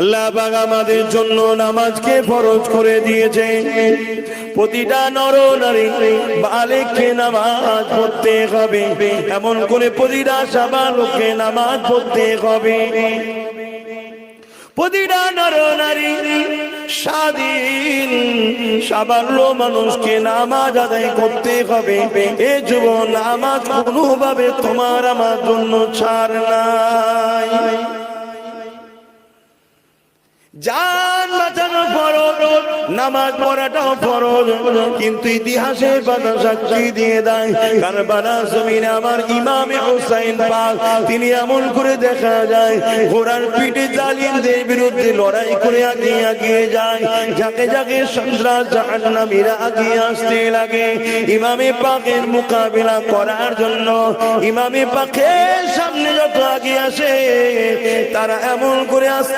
আল্লাহ পাক আমাদের জন্য নামাজকে ফরজ করে দিয়েছে প্রতিটা নর নারী বালেককে নামাজ পড়তে হবে। এমন করে প্রতিটা সাবালককে নামাজ পড়তে হবে। প্রতিটা নর নারী স্বাধীন সাবাল্য মানুষকে নামাজ আদায় করতে হবে। এ যুব নামাজ কোনোভাবে তোমার আমার জন্য ছাড় নাই। জান বাঁচানো ফরজ, নামাজ পড়াটাও ফরজ, কিন্তু সাক্ষী দিয়ে দেয়। কারবালা আমার ইমামে হোসাইন পাক, তিনি এমন করে দেখা যায়, ঘোড়ার পিঠে জালিমদের বিরুদ্ধে লড়াই করে আগিয়ে যায়। যাকে যাকে আগিয়ে আসতে লাগে। ইমামে পাকের মোকাবিলা করার জন্য ইমামে পাকের সামনে যত আগিয়ে আসে, তারা এমন করে আসতে